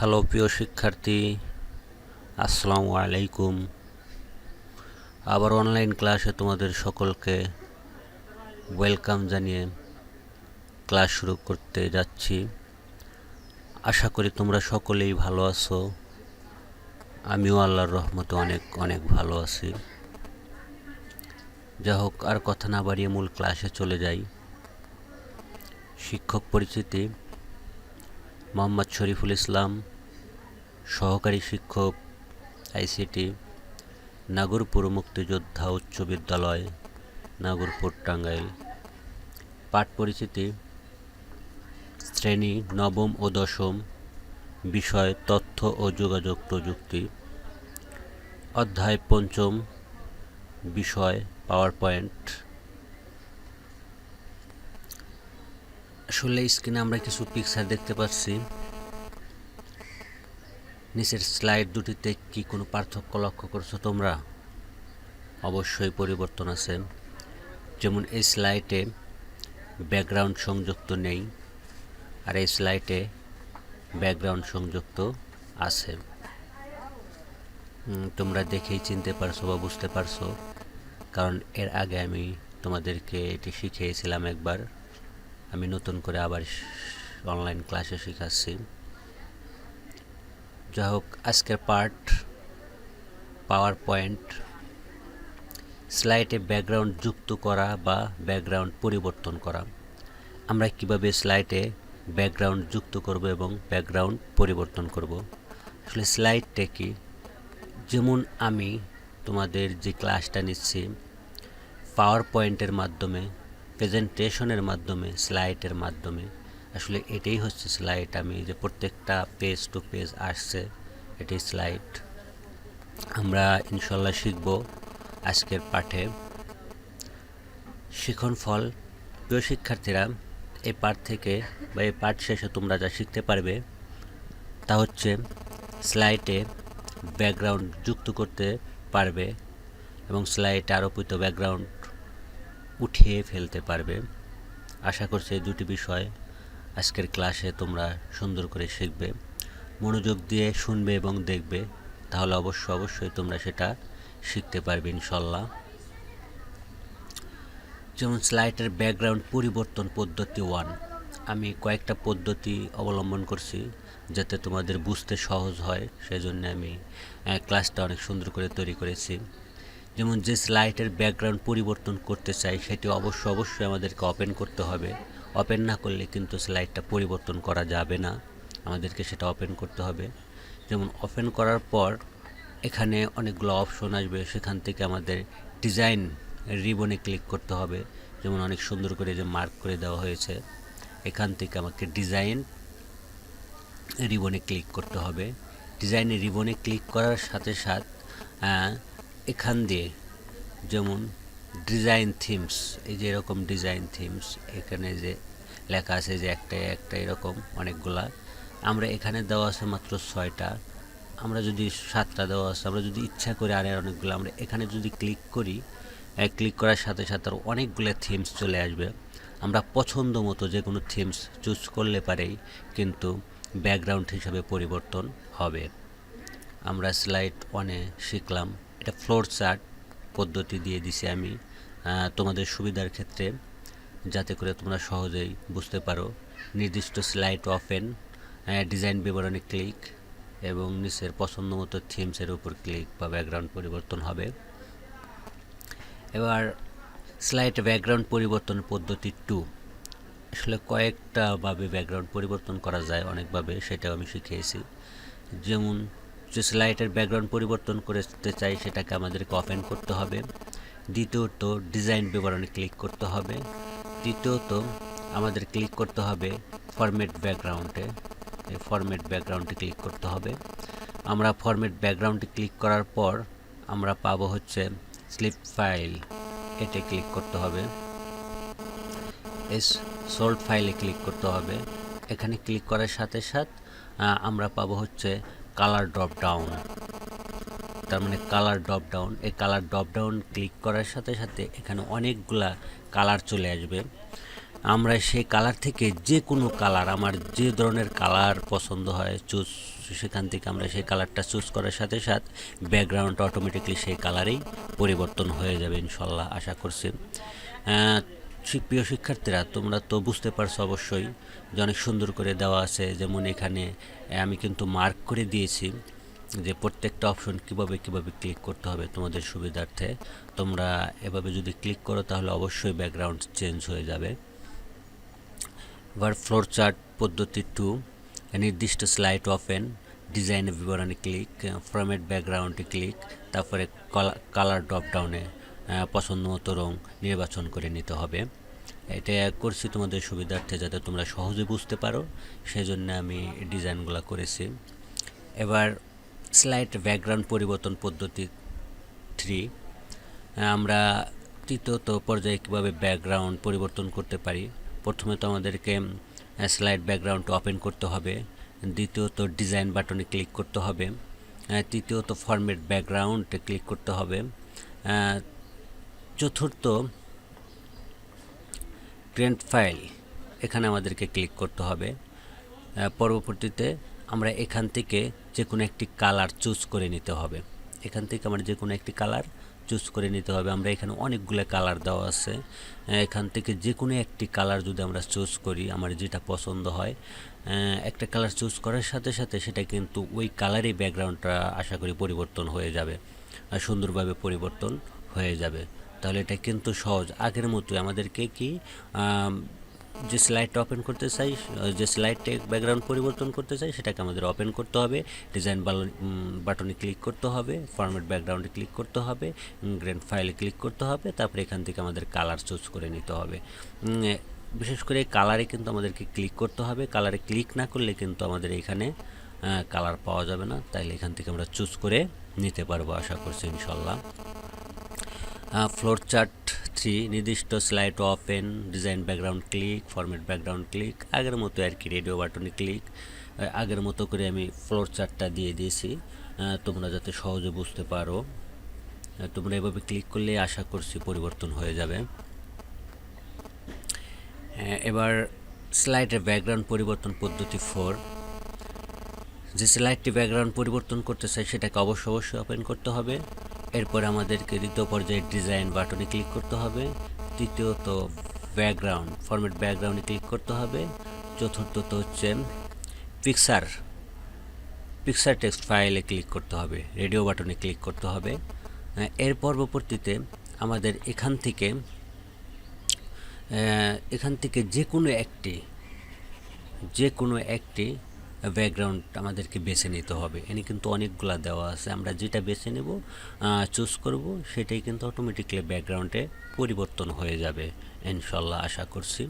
Hello প্রিয় শিক্ষার্থী, আসসালামু আলাইকুম। আবার অনলাইন ক্লাসে তোমাদের সকলকে ওয়েলকাম জানিয়ে ক্লাস শুরু করতে যাচ্ছি। আশা করি তোমরা সকলেই ভালো আছো। আমিও আল্লাহর রহমতে অনেক অনেক ভালো আছি। যা হোক আর কথা না বাড়িয়ে মূল ক্লাসে চলে যাই। শিক্ষক পরিচিতি। মোহাম্মদ শরীফুল ইসলাম, সহকারী শিক্ষক, আইসিটি, নাগরপুর মুক্তিযোদ্ধা উচ্চ বিদ্যালয়, নাগরপুর টাঙ্গাইল। পাঠ পরিচিতি, শ্রেণি নবম ও দশম, বিষয় তথ্য ও যোগাযোগ প্রযুক্তি। অধ্যায় পঞ্চম, বিষয় পাওয়ার পয়েন্ট আসলে স্ক্রিনে আমরা কিছু পিকচার দেখতে পাচ্ছি। নিচের স্লাইড দুটিতে কি কোনো পার্থক্য লক্ষ্য করছ তোমরা? অবশ্যই পরিবর্তন আছে। যেমন এই স্লাইডে ব্যাকগ্রাউন্ড সংযুক্ত নেই আর এই স্লাইডে ব্যাকগ্রাউন্ড সংযুক্ত আছে। তোমরা দেখেই চিনতে পারছ বা বুঝতে পারছ। কারণ এর আগে আমি তোমাদেরকে এটি শিখিয়েছিলাম একবার। আমি নতুন করে আবার অনলাইন ক্লাসে শেখাচ্ছি। যাই হোক, আজকের পার্ট পাওয়ার পয়েন্ট স্লাইডে ব্যাকগ্রাউন্ড যুক্ত করা বা ব্যাকগ্রাউন্ড পরিবর্তন করা। আমরা কীভাবে স্লাইডে ব্যাকগ্রাউন্ড যুক্ত করব এবং ব্যাকগ্রাউন্ড পরিবর্তন করব? আসলে স্লাইডটা কি? যেমন আমি তোমাদের যে ক্লাসটা নিচ্ছি পাওয়ার পয়েন্টের মাধ্যমে প্রেজেন্টেশনের মাধ্যমে, স্লাইডের মাধ্যমে, আসলে এটাই হচ্ছে স্লাইড, আমি যে প্রত্যেকটা পেজ টু পেজ আসছে, এটাই স্লাইড। আমরা ইনশাল্লাহ শিখব আজকের পাঠে। শিখন ফল। প্রিয় শিক্ষার্থীরা এই পাঠ থেকে বা এই পাঠ শেষে তোমরা যা শিখতে পারবে, তা হচ্ছে স্লাইডে ব্যাকগ্রাউন্ড যুক্ত করতে পারবে এবং স্লাইডে আরোপিত ব্যাকগ্রাউন্ড উঠিয়ে ফেলতে পারবে। আশা করছি এই দুটি বিষয় আজকের ক্লাসে তোমরা সুন্দর করে শিখবে। মনোযোগ দিয়ে শুনবে এবং দেখবে, তাহলে অবশ্য অবশ্যই তোমরা সেটা শিখতে পারবে ইনশাল্লাহ যেমন স্লাইডের ব্যাকগ্রাউন্ড পরিবর্তন পদ্ধতি ওয়ান। আমি কয়েকটা পদ্ধতি অবলম্বন করছি যাতে তোমাদের বুঝতে সহজ হয়, সেজন্য আমি ক্লাসটা অনেক সুন্দর করে তৈরি করেছি। যেমন যে স্লাইডের ব্যাকগ্রাউন্ড পরিবর্তন করতে চাই, সেটি অবশ্য অবশ্যই আমাদেরকে ওপেন করতে হবে। ওপেন না করলে কিন্তু স্লাইডটা পরিবর্তন করা যাবে না। আমাদেরকে সেটা ওপেন করতে হবে। যেমন ওপেন করার পর এখানে অনেকগুলো অপশন আসবে। সেখান থেকে আমাদের ডিজাইন রিবনে ক্লিক করতে হবে। যেমন অনেক সুন্দর করে যে মার্ক করে দেওয়া হয়েছে। এখান থেকে আমাকে ডিজাইন রিবনে ক্লিক করতে হবে। ডিজাইনে রিবনে ক্লিক করার সাথে সাথে এখান দিয়ে যেমন ডিজাইন থিমস এই যে এরকম ডিজাইন থিমস এখানে যে লেখা আছে যে একটা একটা এরকম অনেকগুলা। আমরা এখানে দেওয়া আছে মাত্র ছয়টা। আমরা যদি সাতটা দেওয়া আছে, আমরা যদি ইচ্ছা করে আর অনেকগুলো, আমরা এখানে যদি ক্লিক করি ক্লিক করার সাথে সাথে আরও অনেকগুলো থিমস চলে আসবে। আমরা পছন্দ মতো যে কোনো থিমস চুজ করলে পারেই কিন্তু ব্যাকগ্রাউন্ড হিসাবে পরিবর্তন হবে। আমরা স্লাইড ওয়ানে শিখলাম এটা ফ্লোর চার্ট পদ্ধতি দিয়ে দিছি আমি তোমাদের সুবিধার ক্ষেত্রে, যাতে করে তোমরা সহজেই বুঝতে পারো। নির্দিষ্ট স্লাইড ওপেন ডিজাইন বিবরণে ক্লিক এবং নিচের পছন্দ মতো থিমসের উপর ক্লিক বা ব্যাকগ্রাউন্ড পরিবর্তন হবে। এবার স্লাইড ব্যাকগ্রাউন্ড পরিবর্তন পদ্ধতি টু আসলে কয়েকটা ভাবে ব্যাকগ্রাউন্ড পরিবর্তন করা যায় অনেকভাবে, সেটাও আমি শিখিয়েছি। যেমন যে স্লাইডের ব্যাকগ্রাউন্ড পরিবর্তন করতে চাই, সেটাকে আমাদেরকে ওপেন করতে হবে। দ্বিতীয়ত ডিজাইন বিবরণে ক্লিক করতে হবে। তৃতীয়ত, আমাদের ক্লিক করতে হবে ফরম্যাট ব্যাকগ্রাউন্ডে এই ফরম্যাট ব্যাকগ্রাউন্ডে ক্লিক করতে হবে। আমরা ফরম্যাট ব্যাকগ্রাউন্ডে ক্লিক করার পর, আমরা পাবো হচ্ছে স্লিপ ফাইল এতে ক্লিক করতে হবে। এস সোল্ড ফাইলে ক্লিক করতে হবে। এখানে ক্লিক করার সাথে সাথে আমরা পাবো হচ্ছে কালার ড্রপ ডাউন তার মানে কালার ড্রপ ডাউন এই কালার ড্রপ ডাউন ক্লিক করার সাথে সাথে এখানে অনেকগুলা কালার চলে আসবে। আমরা সেই কালার থেকে যে কোনো কালার আমার যে ধরনের কালার পছন্দ হয় চুজ সেখান থেকে আমরা সেই কালারটা চুজ করার সাথে সাথে ব্যাকগ্রাউন্ড অটোমেটিকলি সেই কালারেই পরিবর্তন হয়ে যাবে ইনশাল্লাহ, আশা করছি। প্রিয় শিক্ষার্থীরা, তোমরা তো বুঝতে পারছ অবশ্যই যে অনেক সুন্দর করে দেওয়া আছে, যেমন এখানে আমি কিন্তু মার্ক করে দিয়েছি যে প্রত্যেকটা অপশন কীভাবে কীভাবে ক্লিক করতে হবে তোমাদের সুবিধার্থে। তোমরা এভাবে যদি ক্লিক করো তাহলে অবশ্যই ব্যাকগ্রাউন্ড চেঞ্জ হয়ে যাবে। এবার ফ্লোর চার্ট পদ্ধতি টু নির্দিষ্ট স্লাইড ওপেন ডিজাইনে বিবরণে ক্লিক ফরম্যাট ব্যাকগ্রাউন্ডে ক্লিক তারপরে কালার ড্রপ ডাউনে পছন্দ মতো রং নির্বাচন করে নিতে হবে। এটা করছি তোমাদের সুবিধার্থে যাতে তোমরা সহজে বুঝতে পারো। সেই জন্য আমি ডিজাইনগুলো করেছি। এবার স্লাইড ব্যাকগ্রাউন্ড পরিবর্তন পদ্ধতি থ্রি। আমরা তৃতীয়ত পর্যায়ে কীভাবে ব্যাকগ্রাউন্ড পরিবর্তন করতে পারি? প্রথমে তো আমাদেরকে স্লাইড ব্যাকগ্রাউন্ড ওপেন করতে হবে। দ্বিতীয়ত ডিজাইন বাটনে ক্লিক করতে হবে। তৃতীয়ত ফরম্যাট ব্যাকগ্রাউন্ডে ক্লিক করতে হবে। চতুর্থ প্রিন্ট ফাইল এখানে আমাদেরকে ক্লিক করতে হবে। পরবর্তীতে আমরা এখান থেকে যে কোনো একটি কালার চুজ করে নিতে হবে। এখান থেকে আমরা যে কোনো একটি কালার চুজ করে নিতে হবে। আমরা এখানে অনেকগুলো কালার দেওয়া আছে। এখান থেকে যে কোনো একটি কালার যদি আমরা চুজ করি, আমার যেটা পছন্দ হয় একটা কালার চুজ করার সাথে সাথে সেটা কিন্তু ওই কালারই ব্যাকগ্রাউন্ডটা আশা করি পরিবর্তন হয়ে যাবে। সুন্দরভাবে পরিবর্তন হয়ে যাবে। তাহলে এটা কিন্তু সহজ। আগের মতোই আমাদেরকে কি যে স্লাইডটা ওপেন করতে চাই যে স্লাইডটা ব্যাকগ্রাউন্ড পরিবর্তন করতে চাই, সেটাকে আমাদের ওপেন করতে হবে। ডিজাইন বাটনে ক্লিক করতে হবে ফরম্যাট ব্যাকগ্রাউন্ডে ক্লিক করতে হবে গ্র্যান্ড ফাইলে ক্লিক করতে হবে, তারপরে এখান থেকে আমাদের কালার চুজ করে নিতে হবে। বিশেষ করে কালারে কিন্তু আমাদেরকে ক্লিক করতে হবে। কালারে ক্লিক না করলে কিন্তু আমাদের এখানে কালার পাওয়া যাবে না। তাইলে এখান থেকে আমরা চুজ করে নিতে পারব আশা করছি ইনশাল্লাহ। ফ্লোর চার্ট থ্রি নির্দিষ্ট slide open design background click format background click আগের মতো আর কি রেডিও বাটনে ক্লিক আগের মতো করে আমি ফ্লোর চার্টটা দিয়ে দিয়েছি। তোমরা যাতে সহজে বুঝতে পারো। তোমরা এভাবে ক্লিক করলে আশা করছি পরিবর্তন হয়ে যাবে। এবার স্লাইডের ব্যাকগ্রাউন্ড পরিবর্তন পদ্ধতি ফোর যে স্লাইডটি ব্যাকগ্রাউন্ড পরিবর্তন করতে চাই, সেটাকে অবশ্যই অবশ্যই ওপেন করতে হবে। এরপর আমাদেরকে দ্বিতীয় পর্যায়ে ডিজাইন বাটনে ক্লিক করতে হবে। তৃতীয়ত ব্যাকগ্রাউন্ড, ফরম্যাট ব্যাকগ্রাউন্ডে ক্লিক করতে হবে। চতুর্থত হচ্ছে পিকচার পিকচার টেক্সট ফাইলে ক্লিক করতে হবে, রেডিও বাটনে ক্লিক করতে হবে। এর পরবর্তীতে আমাদের এখান থেকে এখান থেকে যে কোনো একটি, যে কোনো একটি ব্যাকগ্রাউন্ড আমাদেরকে বেছে নিতে হবে। এনে কিন্তু অনেকগুলা দেওয়া আছে। আমরা যেটা বেছে নেব চুজ করব, সেটাই কিন্তু অটোমেটিকলি ব্যাকগ্রাউন্ডে পরিবর্তন হয়ে যাবে ইনশাল্লাহ আশা করছি।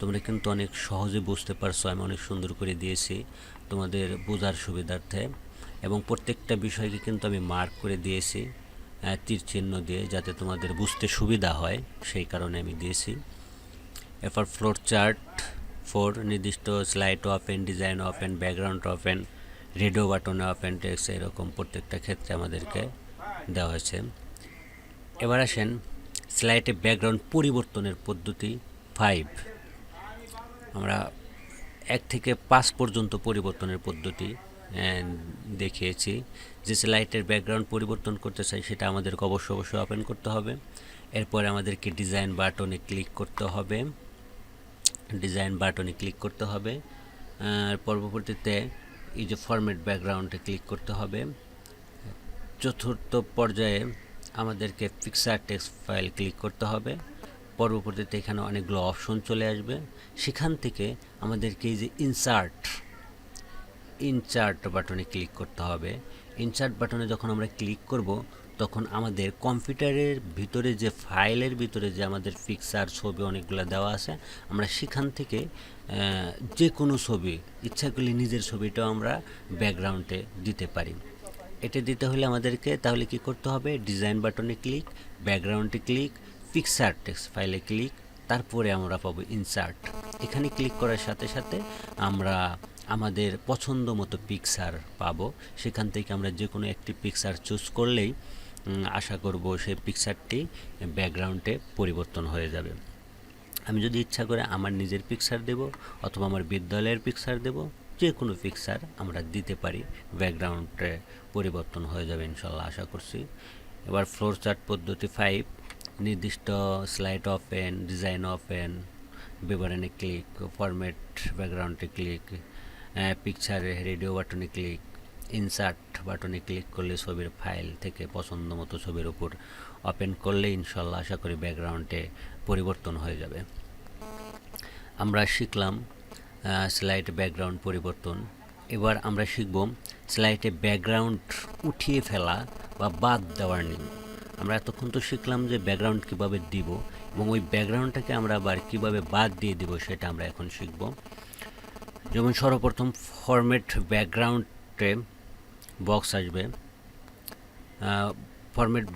তোমরা কিন্তু অনেক সহজে বুঝতে পারছ, আমি অনেক সুন্দর করে দিয়েছি তোমাদের বোঝার সুবিধার্থে। এবং প্রত্যেকটা বিষয়কে কিন্তু আমি মার্ক করে দিয়েছি তীর চিহ্ন দিয়ে যাতে তোমাদের বুঝতে সুবিধা হয়, সেই কারণে আমি দিয়েছি। এরপর ফ্লোর চার্ট ফোর নির্দিষ্ট slide open design open background open radio বাটনে ওপেন টেক্সট এরকম প্রত্যেকটা ক্ষেত্রে আমাদেরকে দেওয়া হয়েছে। এবার আসেন স্লাইডে ব্যাকগ্রাউন্ড পরিবর্তনের পদ্ধতি ফাইভ। আমরা এক থেকে পাঁচ পর্যন্ত পরিবর্তনের পদ্ধতি দেখিয়েছি। যে স্লাইডের ব্যাকগ্রাউন্ড পরিবর্তন করতে চাই, সেটা আমাদেরকে অবশ্যই অবশ্যই ওপেন করতে হবে। এরপরে আমাদেরকে ডিজাইন বাটনে ক্লিক করতে হবে। ডিজাইন বাটনে ক্লিক করতে হবে। আর পরবর্তীতে এই যে ফরম্যাট ব্যাকগ্রাউন্ডে ক্লিক করতে হবে। চতুর্থ পর্যায়ে আমাদেরকে পিকচার টেক্সট ফাইল ক্লিক করতে হবে। পরবর্তীতে এখানে অনেকগুলো অপশন চলে আসবে। সেখান থেকে আমাদেরকে এই যে ইনসার্ট ইনচার্ট বাটনে ক্লিক করতে হবে। ইনচার্ট বাটনে যখন আমরা ক্লিক করব তখন আমাদের কম্পিউটারের ভিতরে যে ফাইলের ভিতরে যে আমাদের পিকচার ছবি অনেকগুলো দেওয়া আছে, আমরা সেখান থেকে যে কোনো ছবি, ইচ্ছা করলে নিজের ছবিটাও আমরা ব্যাকগ্রাউন্ডে দিতে পারি। এটা দিতে হলে আমাদেরকে তাহলে কি করতে হবে? ডিজাইন বাটনে ক্লিক ব্যাকগ্রাউন্ডে ক্লিক পিকচার টেক্সট ফাইলে ক্লিক তারপরে আমরা পাবো ইনসার্ট এখানে ক্লিক করার সাথে সাথে আমরা আমাদের পছন্দ মতো পিকচার পাবো। সেখান থেকে আমরা যে কোনো একটি পিকচার চুজ করলেই আশা করব সেই পিকচারটি ব্যাকগ্রাউন্ডে পরিবর্তন হয়ে যাবে। আমি যদি ইচ্ছা করে আমার নিজের পিকচার দেব অথবা আমার বিদ্যালয়ের পিকচার দেব যে কোনো পিকচার আমরা দিতে পারি ব্যাকগ্রাউন্ডে পরিবর্তন হয়ে যাবে ইনশাল্লাহ আশা করছি। এবার ফ্লোর চার্ট পদ্ধতি ফাইভ নির্দিষ্ট স্লাইড ওপেন ডিজাইন ওপেন বিবরণে ক্লিক ফরম্যাট ব্যাকগ্রাউন্ডে ক্লিক পিকচারে রেডিও বাটনে ক্লিক ইনসার্ট বাটনে ক্লিক করলে ছবির ফাইল থেকে পছন্দ মতো ছবির উপর ওপেন করলে ইনশাল্লাহ আশা করি ব্যাকগ্রাউন্ডে পরিবর্তন হয়ে যাবে। আমরা শিখলাম স্লাইড ব্যাকগ্রাউন্ড পরিবর্তন। এবার আমরা শিখব স্লাইডে ব্যাকগ্রাউন্ড উঠিয়ে ফেলা বা বাদ দেওয়ার নিয়ম। আমরা এতক্ষণ তো শিখলাম যে ব্যাকগ্রাউন্ড কীভাবে দিব এবং ওই ব্যাকগ্রাউন্ডটাকে আমরা আবার কীভাবে বাদ দিয়ে দিব সেটা আমরা এখন শিখব। যেমন সর্বপ্রথম ফরম্যাট ব্যাকগ্রাউন্ডে বক্স আসবে। ফরম্যাট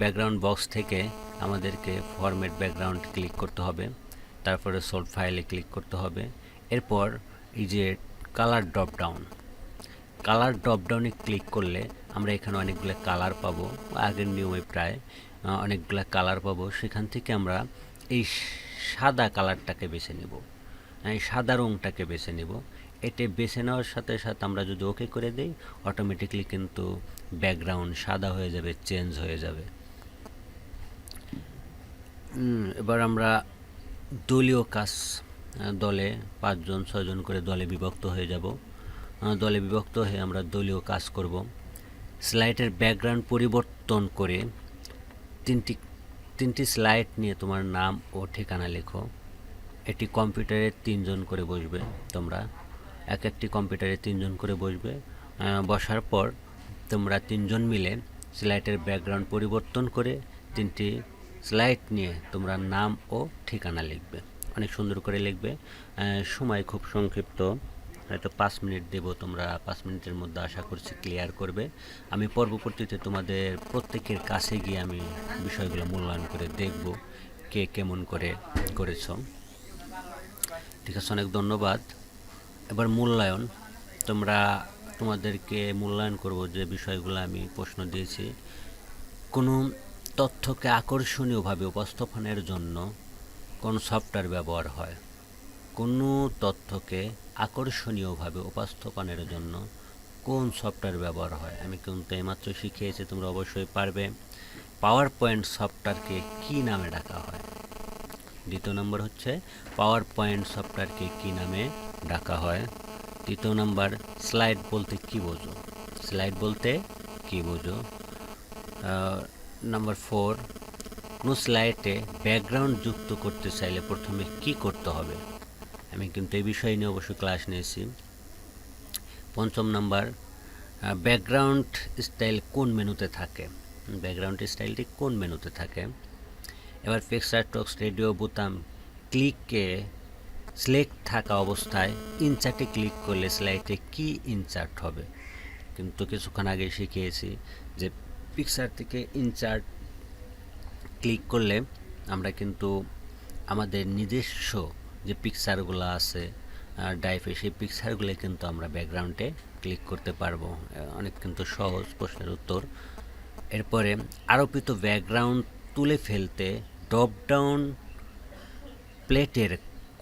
ব্যাকগ্রাউন্ড বক্স থেকে আমাদেরকে ফরম্যাট ব্যাকগ্রাউন্ড ক্লিক করতে হবে। তারপরে সোল্ড ফাইলে ক্লিক করতে হবে। এরপর এই যে colour drop down colour drop ডাউনে ক্লিক করলে আমরা এখানে অনেকগুলো কালার পাবো, আগের নিয়মে প্রায় অনেকগুলো কালার পাবো। সেখান থেকে আমরা এই সাদা কালারটাকে বেছে নেব, এই সাদা রঙটাকে বেছে নেব। এতে বেছে নেওয়ার সাথে সাথে আমরা যদি ওকে করে দিই অটোমেটিকলি কিন্তু ব্যাকগ্রাউন্ড সাদা হয়ে যাবে চেঞ্জ হয়ে যাবে। এবার আমরা দলীয় কাজ দলে পাঁচজন, ছয়জন করে দলে বিভক্ত হয়ে যাব। দলে বিভক্ত হয়ে আমরা দলীয় কাজ করব। স্লাইডের ব্যাকগ্রাউন্ড পরিবর্তন করে তিনটি তিনটি স্লাইড নিয়ে তোমার নাম ও ঠিকানা লেখো। এটি কম্পিউটারে তিনজন করে বসবে তোমরা। এক একটি কম্পিউটারে তিনজন করে বসবে। বসার পর তোমরা তিনজন মিলে স্লাইডের ব্যাকগ্রাউন্ড পরিবর্তন করে তিনটি স্লাইড নিয়ে তোমরা নাম ও ঠিকানা লিখবে। অনেক সুন্দর করে লিখবে। সময় খুব সংক্ষিপ্ত। হয়তো পাঁচ মিনিট দেবো, তোমরা পাঁচ মিনিটের মধ্যে আশা করছি ক্লিয়ার করবে। আমি পরবর্তীতে তোমাদের প্রত্যেকের কাছে গিয়ে আমি বিষয়গুলো মূল্যায়ন করে দেখব কে কেমন করে করেছ। ঠিক আছে, অনেক ধন্যবাদ। এবার মূল্যায়ন। তোমরা তোমাদেরকে মূল্যায়ন করব যে বিষয়গুলো আমি প্রশ্ন দিয়েছি। কোনো তথ্যকে আকর্ষণীয়ভাবে উপস্থাপনের জন্য কোন সফটওয়্যার ব্যবহার হয়। কোনো তথ্যকে আকর্ষণীয়ভাবে উপস্থাপনের জন্য কোন সফটওয়্যার ব্যবহার হয়। আমি কিন্তু এইমাত্র শিখিয়েছি, তোমরা অবশ্যই পারবে। পাওয়ার পয়েন্ট সফটওয়্যারকে কী নামে ডাকা হয়? দ্বিতীয় নম্বর হচ্ছে পাওয়ার পয়েন্ট সফটওয়্যারকে কী নামে ডাকা হয়? তৃতীয় নাম্বার স্লাইড বলতে কি বোঝো? স্লাইড বলতে কি বোঝো? নাম্বার ফোর কোনো স্লাইডে ব্যাকগ্রাউন্ড যুক্ত করতে চাইলে প্রথমে কি করতে হবে? আমি কিন্তু এই বিষয় নিয়ে অবশ্যই ক্লাস নিয়েছি। পঞ্চম নাম্বার ব্যাকগ্রাউন্ড স্টাইল কোন মেনুতে থাকে? ব্যাকগ্রাউন্ড স্টাইলটি কোন মেনুতে থাকে? এবার পিকচার টক্স রেডিও বোতাম ক্লিককে সিলেক্ট থাকা অবস্থায় ইনচার্টে ক্লিক করলে স্লাইডে কি ইনচার্ট হবে? কিন্তু কিছুক্ষণ আগে শিখিয়েছি যে পিকচার থেকে ইনচার্ট ক্লিক করলে আমরা কিন্তু আমাদের নিজস্ব যে পিকচারগুলো আছে ডাইফে সেই পিকচারগুলো কিন্তু আমরা ব্যাকগ্রাউন্ডে ক্লিক করতে পারব। অনেক কিন্তু সহজ প্রশ্নের উত্তর। এরপরে আরোপিত ব্যাকগ্রাউন্ড তুলে ফেলতে ড্রপ ডাউন প্লেটের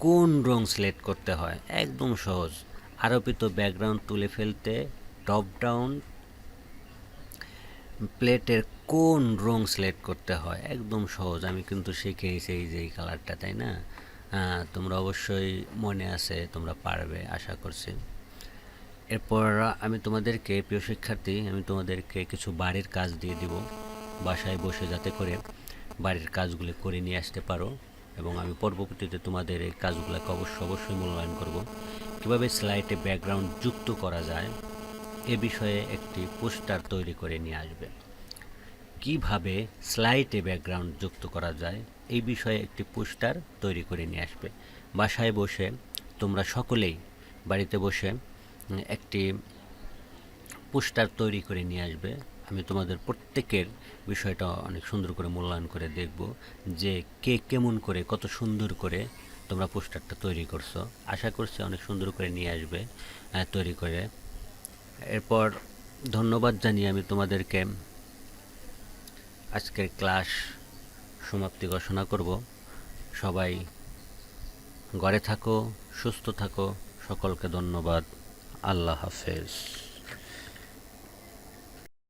কোন রং সিলেক্ট করতে হয়? একদম সহজ। আরোপিত ব্যাকগ্রাউন্ড তুলে ফেলতে টপ ডাউন প্লেটের কোন রং সিলেক্ট করতে হয়? একদম সহজ। আমি কিন্তু শিখেছি এই যে এই কালারটা তাই না? তোমরা অবশ্যই মনে আছে, তোমরা পারবে, আশা করছি। এরপর আমি তোমাদেরকে, প্রিয় শিক্ষার্থী, আমি তোমাদেরকে কিছু বাড়ির কাজ দিয়ে দিব, বাসায় বসে যাতে করে বাড়ির কাজগুলি করে নিয়ে আসতে পারো এবং আমি পরবর্তীতে তোমাদের এই কাজগুলোকে অবশ্যই অবশ্যই মূল্যায়ন করব। কীভাবে স্লাইডে ব্যাকগ্রাউন্ড যুক্ত করা যায়, এ বিষয়ে একটি পোস্টার তৈরি করে নিয়ে আসবে। কীভাবে স্লাইডে ব্যাকগ্রাউন্ড যুক্ত করা যায়, এই বিষয়ে একটি পোস্টার তৈরি করে নিয়ে আসবে। বাসায় বসে তোমরা সকলেই বাড়িতে বসে একটি পোস্টার তৈরি করে নিয়ে আসবে। আমি তোমাদের প্রত্যেকের বিষয়টা অনেক সুন্দর করে মূল্যায়ন করে দেখব যে কে কেমন করে, কত সুন্দর করে তোমরা পোস্টারটা তৈরি করছ। আশা করছি অনেক সুন্দর করে নিয়ে আসবে তৈরি করে। এরপর ধন্যবাদ জানিয়ে আমি তোমাদেরকে আজকের ক্লাস সমাপ্তি ঘোষণা করব। সবাই ঘরে থাকো, সুস্থ থাকো, সকলকে ধন্যবাদ। আল্লাহ হাফেজ।